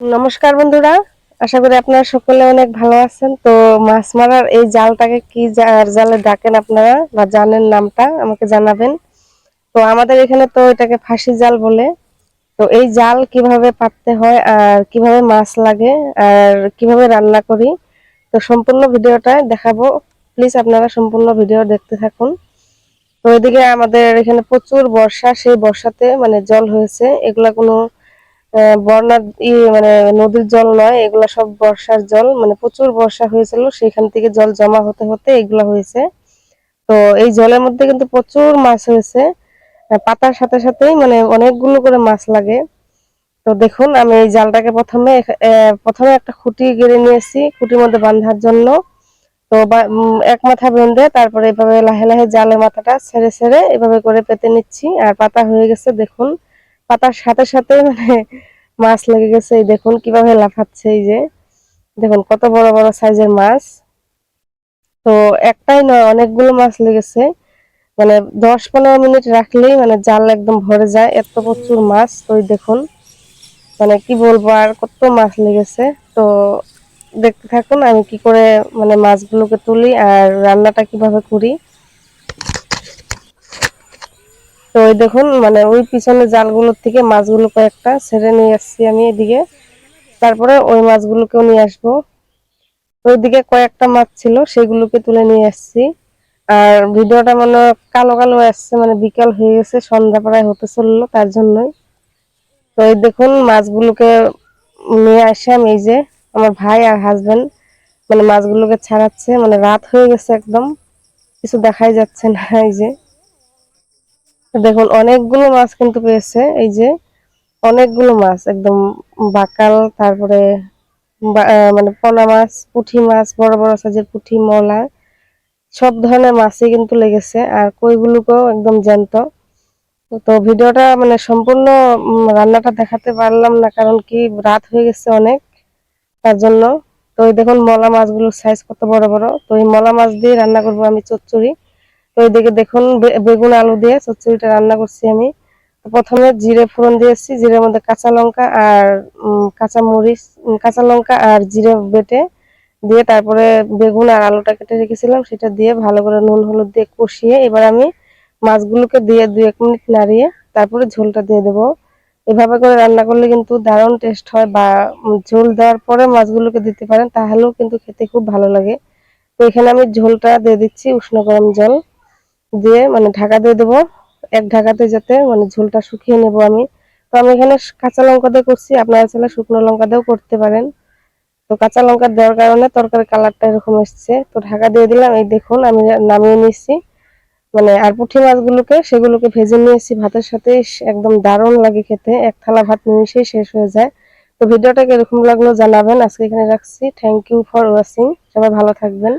নমস্কার বন্ধুরা, আশা করি আপনারা সকলে অনেক ভালো আছেন। তো মাছ মারার এই জালটাকে কি জালে ডাকেন আপনারা বা জানেন নামটা আমাকে জানাবেন। তো আমাদের এখানে তো এটাকে ফাঁসি জাল বলে। তো এই জাল কীভাবে পাততে হয় আর কীভাবে মাছ লাগে আর কীভাবে রান্না করি, তো সম্পূর্ণ ভিডিওটা দেখাবো। প্লিজ আপনারা সম্পূর্ণ ভিডিও দেখতে থাকুন। তো এদিকে আমাদের এখানে প্রচুর বর্ষা, সেই বর্ষাতে মানে জল হয়েছে। এগুলা কোনো বন্যার মানে নদীর জল নয়, এগুলা সব বর্ষার জল মানে প্রচুর বর্ষা হয়েছিল, সেখান থেকে জল জমা হতে হতে এগুলা হয়েছে। তো এই জলের মধ্যে কিন্তু প্রচুর মাছ হয়েছে পাতার সাথে সাথেই মানে অনেকগুলো করে মাছ লাগে। তো দেখুন, আমি এই জালটাকে প্রথমে প্রথমে একটা খুঁটি গেড়ে নিয়েছি খুঁটির মধ্যে বাঁধার জন্য। তো এক মাথা বেঁধে তারপরে এভাবে লাহে লাহে জালের মাথাটা ছেড়ে ছেড়ে এভাবে করে পেতে নিচ্ছি, আর পাতা হয়ে গেছে, দেখুন। পাতার সাথে সাথে মানে মাছ লেগে গেছে। এই দেখুন কীভাবে লাফাচ্ছে এই যে। দেখুন কত বড় বড় সাইজের মাছ। তো একটাই নয়, অনেকগুলো মাছ লেগেছে। মানে দশ পনেরো মিনিট রাখলেই মানে জাল একদম ভরে যায়। এত প্রচুর মাছ, তো দেখুন। মানে কি বলব, আর কত মাছ লেগেছে। তো দেখতে থাকুন আমি কি করে মানে মাছগুলোকে তুলি আর রান্নাটা কীভাবে করি। তো ওই দেখুন মানে ওই পিছনে জালগুলোর থেকে মাছগুলো কয়েকটা ছেড়ে নিয়ে আসছি আমি এদিকে। তারপরে ওই মাছগুলোকেও নিয়ে আসব। ওইদিকে কয়েকটা মাছ ছিল, সেগুলোকে তুলে নিয়ে আসছি। আর ভিডিওটা মানে কালো কালো আসছে মানে বিকাল হয়ে গেছে, সন্ধ্যা প্রায় হতে চলল তার জন্যই। তো এই দেখুন, মাছগুলোকে নিয়ে আসে আমি এই যে আমার ভাই আর হাজবেন্ড মানে মাছগুলোকে ছাড়াচ্ছে মানে রাত হয়ে গেছে একদম। কিছু দেখাই যাচ্ছে না, এই যে। দেখুন, অনেকগুলো মাছ কিন্তু পেয়েছে। এই যে অনেকগুলো মাছ, একদম বাকাল, তারপরে মানে পোনা মাছ পুঁটি মাছ, বড় বড় সাইজের পুঁটি মলা, সব ধরনের মাছই কিন্তু লেগেছে। আর কইগুলোকেও একদম জ্যান্ত। তো- ভিডিওটা মানে সম্পূর্ণ রান্নাটা দেখাতে পারলাম না, কারণ কি রাত হয়ে গেছে অনেক, তার জন্য। তো দেখুন, মলা মাছগুলোর সাইজ কত বড় বড়। তো এই মলা মাছ দিয়ে রান্না করব আমি চচ্চড়ি। তো দেখুন বেগুন আলু দিয়ে চচ্চড়িটা রান্না করছি আমি। প্রথমে জিরে ফোড়ন দিয়েছি জিরের মধ্যে কাঁচা লঙ্কা আর কাঁচা মরিচ কাঁচা লঙ্কা আর জিরে বেটে দিয়ে তারপরে বেগুন আর আলুটা কেটে রেখেছিলাম, সেটা দিয়ে ভালো করে নুন হলুদ দিয়ে কষিয়ে এবার আমি মাছগুলোকে দিয়ে দুই এক মিনিট নাড়িয়ে তারপরে ঝোলটা দিয়ে দেবো। এভাবে করে রান্না করলে কিন্তু দারুণ টেস্ট হয় বা ঝোল দেওয়ার পরে মাছগুলোকে দিতে পারেন, তাহলেও কিন্তু খেতে খুব ভালো লাগে। তো এখানে আমি ঝোলটা দিয়ে দিচ্ছি উষ্ণ গরম জল। দিয়ে মানে ঢাকা দিয়ে দেবো। এক ঢাকাতে যাতে মানে ঝোলটা শুকিয়ে নেব আমি। তো আমি এখানে কাঁচা লঙ্কা দিয়ে করছি। আপনারা চাইলে শুকনো লঙ্কা দিয়েও করতে পারেন। তো কাঁচা লঙ্কা দেওয়ার কারণে তরকারির কালারটা এরকম এসছে। তো ঢাকা দিয়ে দিলাম। এই দেখুন, আমি নামিয়ে নিয়েছি। মানে আর পুঁটি মাছগুলোকে, সেগুলোকে ভেজে নিয়েছি ভাতের সাথে। একদম দারুণ লাগে খেতে। এক থালা ভাত নিমিশেই শেষ হয়ে যায়। তো ভিডিওটা কীরকম লাগল জানাবেন। আজকে এখানে রাখছি। থ্যাংক ইউ ফর ওয়াচিং সবাই ভালো থাকবেন।